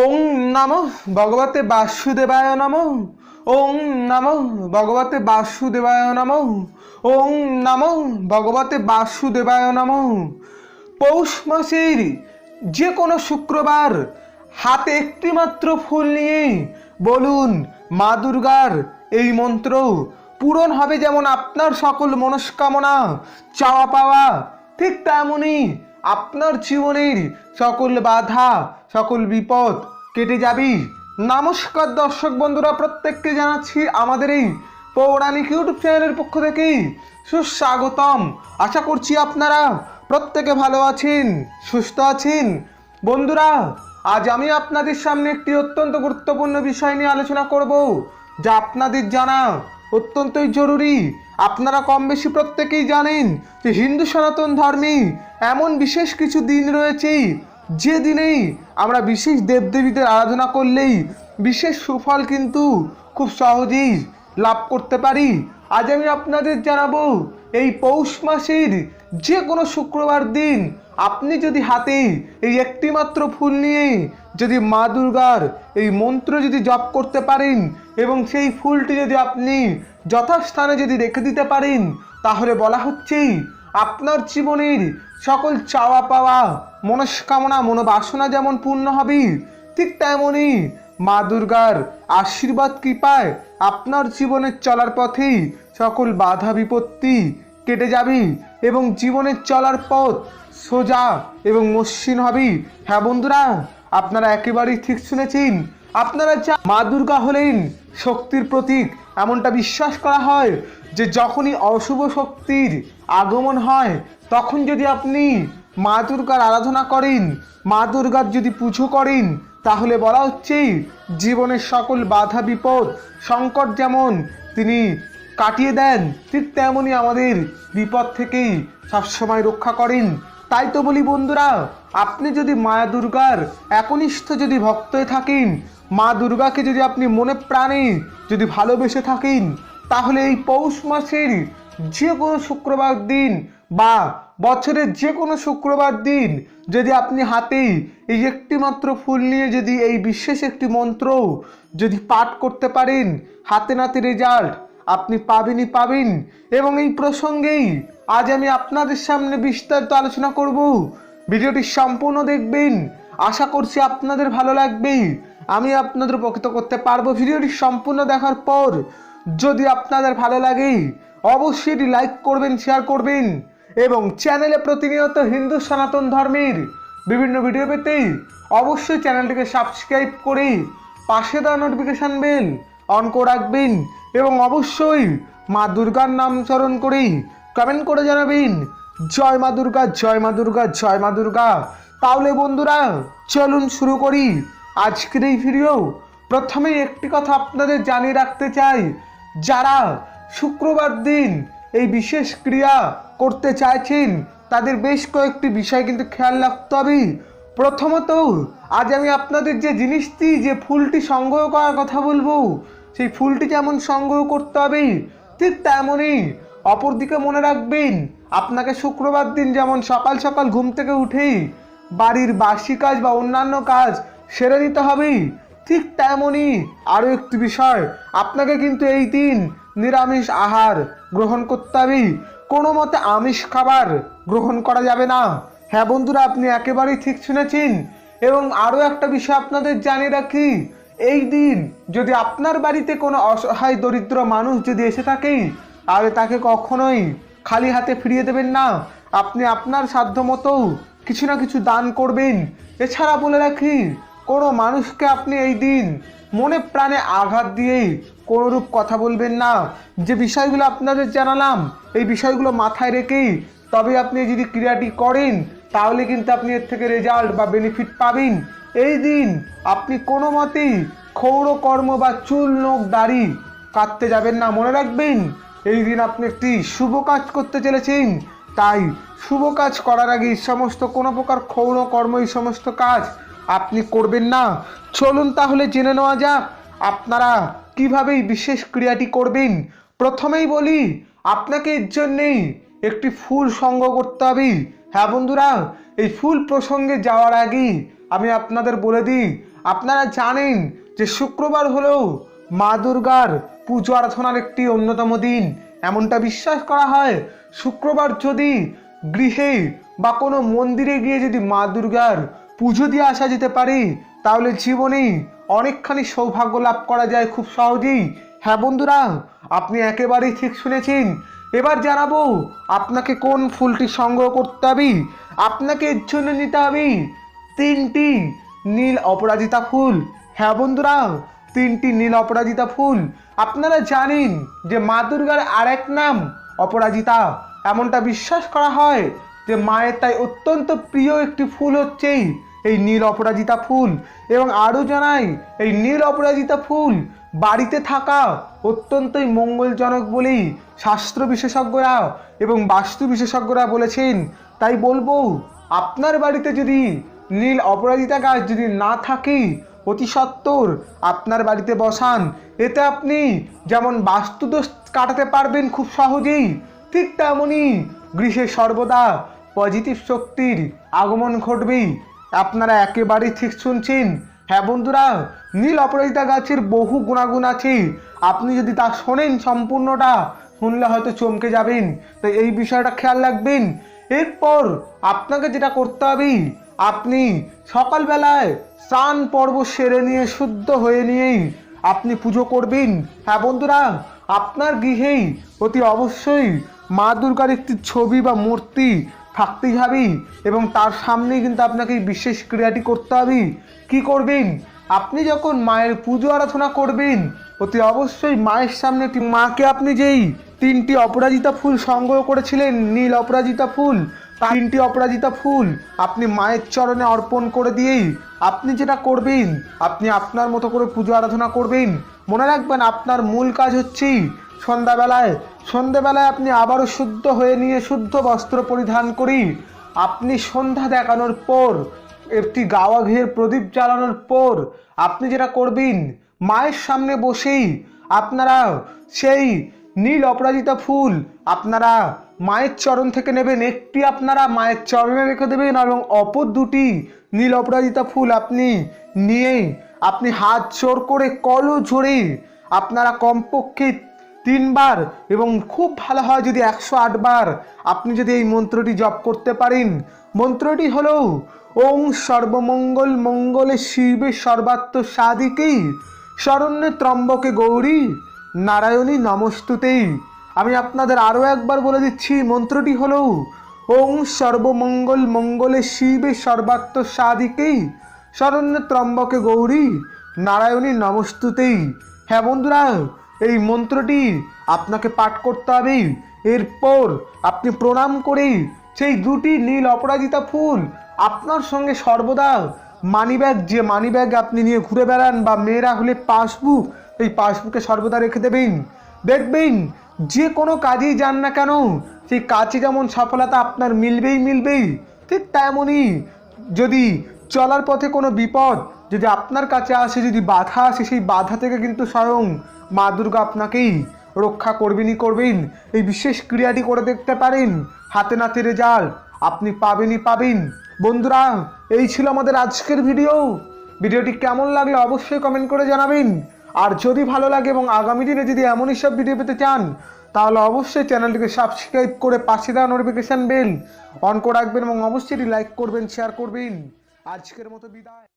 ওং নম ভগবতে বাসুদেবায় নম। ওং নম ভগবতে বাসুদেবায় নম। ওং নম ভগবতে বাসুদেবায় নম। পৌষ মাসের যে কোনো শুক্রবার হাতে একটি মাত্র ফুল নিয়ে বলুন, মা দুর্গার এই মন্ত্র পূরণ হবে যেমন আপনার সকল মনস্কামনা, চাওয়া পাওয়া, ঠিক তেমনই আপনার জীবনের সকল বাধা, সকল বিপদ কেটে যাবি। নমস্কার দর্শক বন্ধুরা, প্রত্যেককে জানাচ্ছি আমাদের এই পৌরাণিক ইউটিউব চ্যানেলের পক্ষ থেকে সুস্বাগতম। আশা করছি আপনারা প্রত্যেকে ভালো আছেন, সুস্থ আছেন। বন্ধুরা, আজ আমি আপনাদের সামনে একটি অত্যন্ত গুরুত্বপূর্ণ বিষয় নিয়ে আলোচনা করব, যা আপনাদের জানা অত্যন্তই জরুরি। আপনারা কম বেশি প্রত্যেকেই জানেন যে হিন্দু সনাতন ধর্মে এমন বিশেষ কিছু দিন রয়েছে, যে দিনেই আমরা বিশেষ দেবদেবীদের আরাধনা করলেই বিশেষ সুফল কিন্তু খুব সহজেই লাভ করতে পারি। আজ আমি আপনাদের জানাব, এই পৌষ মাসের যে কোনো শুক্রবার দিন আপনি যদি হাতে এই একটি মাত্র ফুল নিয়ে যদি মা দুর্গার এই মন্ত্র যদি জপ করতে পারেন এবং সেই ফুলটি যদি আপনি যথাস্থানে যদি রেখে দিতে পারেন, তাহলে বলা হচ্ছে আপনার জীবনের সকল চাওয়া পাওয়া, মনস্কামনা, মনোবাসনা যেমন পূর্ণ হবে, ঠিক তেমনই মা দুর্গার আশীর্বাদ, কৃপায় আপনার জীবনের চলার পথে সকল বাধা, বিপত্তি কেটে যাবে এবং জীবনের চলার পথ সোজা এবং মসৃণ হবে। হ্যাঁ বন্ধুরা, আপনারা একেবারেই ঠিক শুনেছেন। আপনারা যা মা দুর্গা হলেন শক্তির প্রতীক, এমনটা বিশ্বাস করা হয় যে যখনই অশুভ শক্তির আগমন হয়, তখন যদি আপনি মা দুর্গার আরাধনা করেন, মা দুর্গার যদি পুজো করেন, তাহলে বলা হচ্ছে জীবনের সকল বাধা, বিপদ, সংকট যেমন তিনি কাটিয়ে দেন, ঠিক তেমনই আমাদের বিপদ থেকেই সবসময় রক্ষা করেন। তাই তো বলি বন্ধুরা, আপনি যদি মায়া দুর্গার একনিষ্ঠ যদি ভক্ত থাকেন, মা দুর্গাকে যদি আপনি মনে প্রাণে যদি ভালোবেসে থাকেন, তাহলে এই পৌষ মাসের যে কোনো শুক্রবার দিন বা বছরের যে কোনো শুক্রবার দিন যদি আপনি হাতে এই একটি মাত্র ফুল নিয়ে যদি এই বিশেষ একটি মন্ত্র যদি পাঠ করতে পারেন, হাতে নাতে রেজাল্ট আপনি পাবেনই পাবেন। এবং এই প্রসঙ্গেই আজ আমি আপনাদের সামনে বিস্তারিত আলোচনা করব। ভিডিওটি সম্পূর্ণ দেখবেন। আশা করছি আপনাদের ভালো লাগবে। আমি আপনাদের উপকৃত করতে পারব। ভিডিওটি সম্পূর্ণ দেখার পর যদি আপনাদের ভালো লাগে, অবশ্যই এটি লাইক করবেন, শেয়ার করবেন এবং চ্যানেলে প্রতিনিয়ত হিন্দু সনাতন ধর্মের বিভিন্ন ভিডিও পেতে অবশ্যই চ্যানেলটিকে সাবস্ক্রাইব করে পাশে দেওয়া নোটিফিকেশান বেল অন করে রাখবেন এবং অবশ্যই মা দুর্গার নাম স্মরণ করে কমেন্ট করে জানাবেন। জয় মা দুর্গা, জয় মা দুর্গা, জয় মা দুর্গা। তাহলে বন্ধুরা, চলুন শুরু করি। আজকের এই ভিডিও প্রথমেই একটি কথা আপনাদের জানিয়ে রাখতে চাই। যারা শুক্রবার দিন এই বিশেষ ক্রিয়া করতে চাইছেন, তাদের বেশ কয়েকটি বিষয় কিন্তু খেয়াল রাখতে হবে। প্রথমত, আজ আমি আপনাদের যে জিনিসটি, যে ফুলটি সংগ্রহ করার কথা বলব সেই ফুলটি যেমন সংগ্রহ করতে হবে ঠিক তেমনই অপরদিকে মনে রাখবেন, আপনাকে শুক্রবার দিন যেমন সকাল সকাল ঘুম থেকে উঠেই বাড়ির বাসি কাজ বা অন্যান্য কাজ সেরে নিতে হবে ঠিক তেমনই আরও একটি বিষয়, আপনাকে কিন্তু এই দিন নিরামিষ আহার গ্রহণ করতে হবে কোনো মতে আমিষ খাবার গ্রহণ করা যাবে না। হ্যাঁ বন্ধুরা, আপনি একেবারেই ঠিক শুনেছেন এবং আরও একটা বিষয় আপনাদের জানিয়ে রাখি এই দিন যদি আপনার বাড়িতে কোনো অসহায় দরিদ্র মানুষ যদি এসে থাকে তাহলে তাকে কখনোই খালি হাতে ফিরিয়ে দেবেন না। আপনি আপনার সাধ্য মতো কিছু না কিছু দান করবেন। এছাড়া বলে রাখি, কোনো মানুষকে আপনি এই দিন মনে প্রাণে আঘাত দিয়ে কোনোরূপ কথা বলবেন না। যে বিষয়গুলো আপনাদের জানালাম, এই বিষয়গুলো মাথায় রেখেই তবে আপনি যদি ক্রিয়াটি করেন, তাহলে কিন্তু আপনি এর থেকে রেজাল্ট বা বেনিফিট পাবেন। এই দিন আপনি কোনো মতেই ক্ষৌর কর্ম বা চুল, নোখ, দাড়ি কাটতে যাবেন না, মনে রাখবেন? এই দিন আপনি একটি শুভ কাজ করতে চলেছেন, তাই শুভ কাজ করার আগে এই সমস্ত কোনো প্রকার ক্ষৌর কর্ম, এই সমস্ত কাজ আপনি করবেন না। চলুন তাহলে জেনে নেওয়া যাক আপনারা কীভাবে এই বিশেষ ক্রিয়াটি করবেন। প্রথমেই বলি, আপনাকে এর জন্যেই একটি ফুল সংগ্রহ করতে হবে। হ্যাঁ বন্ধুরা, এই ফুল প্রসঙ্গে যাওয়ার আগে আমি আপনাদের বলে দিই, আপনারা জানেন যে শুক্রবার হলো মা দুর্গার পুজো আরাধনার একটি অন্যতম দিন। এমনটা বিশ্বাস করা হয়, শুক্রবার যদি গৃহে বা কোনো মন্দিরে গিয়ে যদি মা দুর্গার পুজো দিয়ে আসা যেতে পারে, তাহলে জীবনেই অনেকখানি সৌভাগ্য লাভ করা যায় খুব সহজেই। হ্যাঁ বন্ধুরা, আপনি একেবারেই ঠিক শুনেছেন। এবার জানাব, আপনাকে কোন ফুলটি সংগ্রহ করতে হবে? আপনাকে এর জন্য নিতে হবে তিনটি নীল অপরাজিতা ফুল। হ্যাঁ বন্ধুরা, তিনটি নীল অপরাজিতা ফুল। আপনারা জানেন যে মা দুর্গার আরেক নাম অপরাজিতা। এমনটা বিশ্বাস করা হয় যে মায়ের তাই অত্যন্ত প্রিয় একটি ফুল হচ্ছে এই নীল অপরাজিতা ফুল। এবং আরও জানাই, এই নীল অপরাজিতা ফুল বাড়িতে থাকা অত্যন্তই মঙ্গলজনক বলেই শাস্ত্র বিশেষজ্ঞরা এবং বাস্তু বিশেষজ্ঞরা বলেছেন। তাই বলব, আপনার বাড়িতে যদি নীল অপরাজিতা গাছ যদি না থাকে অতি সত্বর আপনার বাড়িতে বসান, এতে আপনি যেমন বাস্তুদোষ কাটাতে পারবেন খুব সহজেই, ঠিক তেমনই গৃহে সর্বদা পজিটিভ শক্তির আগমন ঘটবেই। আপনারা একেবারেই ঠিক শুনছেন। হ্যাঁ বন্ধুরা, নীল অপরাজিতা গাছের বহু গুণাগুণ আছে। আপনি যদি তা শোনেন সম্পূর্ণটা, শুনলে হয়তো চমকে যাবেন। তো এই বিষয়টা খেয়াল রাখবেন। এরপর আপনাকে যেটা করতে হবে আপনি সকালবেলায় স্নান পর্ব সেরে নিয়ে শুদ্ধ হয়ে নিয়েই আপনি পুজো করবেন। হ্যাঁ বন্ধুরা, আপনার গৃহেই অতি অবশ্যই মা দুর্গার একটি ছবি বা মূর্তি থাকতেই হবে এবং তার সামনেই কিন্তু আপনাকে বিশেষ ক্রিয়াটি করতে হবে। কি করবেন? আপনি যখন মায়ের পুজো আরাধনা করবেন, অতি অবশ্যই মায়ের সামনে মাকে আপনি যেই তিনটি অপরাজিতা ফুল সংগ্রহ করেছিলেন, নীল অপরাজিতা ফুল তিনটি অপরাজিতা ফুল আপনি মায়ের চরণে অর্পণ করে দিয়েই আপনি যেটা করবেন, আপনি আপনার মতো করে পুজো আরাধনা করবেন। মনে রাখবেন আপনার মূল কাজ হচ্ছেই সন্ধ্যাবেলায় সন্ধ্যাবেলায় আপনি আবারও শুদ্ধ হয়ে নিয়ে শুদ্ধ বস্ত্র পরিধান করি। আপনি সন্ধ্যা দেখানোর পর, একটি গাওয়া ঘিয়ের প্রদীপ জ্বালানোর পর আপনি যেটা করবেন, মায়ের সামনে বসেই আপনারা সেই নীল অপরাজিতা ফুল আপনারা মায়ের চরণ থেকে নেবেন একটি আপনারা মায়ের চরণে রেখে দেবেন এবং অপর দুটি নীল অপরাজিতা ফুল আপনি নিয়ে আপনি হাত জোর করে কলও ঝরে আপনারা কমপক্ষে তিনবার এবং খুব ভালো হয় যদি একশো আটবার আপনি যদি এই মন্ত্রটি জপ করতে পারেন। মন্ত্রটি হলো, ওং সর্বমঙ্গল মঙ্গলে শিবে সর্বাত্ম সাদিকেই শরণ্যে ত্রম্বকে গৌরী, নারায়ণী নমস্তুতেই। আমি আপনাদের আরও একবার বলে দিচ্ছি, মন্ত্রটি হলো, ওং সর্বমঙ্গল মঙ্গলে শিবে সর্বাত্ম সাদিকেই শরণ্য ত্রম্বকে গৌরী, নারায়ণী নমস্তুতেই। হ্যাঁ বন্ধুরা, এই মন্ত্রটি আপনাকে পাঠ করতে হবে। এরপর আপনি প্রণাম করে সেই দুটি নীল অপরাজিতা ফুল আপনার সঙ্গে সর্বদা মানিব্যাগ, যে মানিব্যাগ আপনি নিয়ে ঘুরে বেড়ান বা মেয়েরা হলে পাসবুক, এই পাসবুকে সর্বদা রেখে দেবেন। দেখবেন যে কোনো কাজেই যান না কেন, সেই কাজে যেমন সফলতা আপনার মিলবেই মিলবেই, ঠিক তেমনই যদি চলার পথে কোনো বিপদ যদি আপনার কাছে আসে, যদি বাধা আসে, সেই বাধা থেকে কিন্তু স্বয়ং মা দুর্গা আপনাকেই রক্ষা করবেনই করবেন। এই বিশেষ ক্রিয়াটি করে দেখতে পারেন, হাতে নাতে রেজাল্ট আপনি পাবেনই পাবেন। বন্ধুরা, এই ছিল আমাদের আজকের ভিডিও। ভিডিওটি কেমন লাগলে অবশ্যই কমেন্ট করে জানাবেন। আর যদি ভালো লাগে এবং আগামী দিনে যদি এমনই সব ভিডিও পেতে চান, তাহলে অবশ্যই চ্যানেলটিকে সাবস্ক্রাইব করে পাশে দেওয়া নোটিফিকেশান বেল অন করে রাখবেন এবং অবশ্যই লাইক করবেন শেয়ার করবেন। আজকের মতো বিদায়।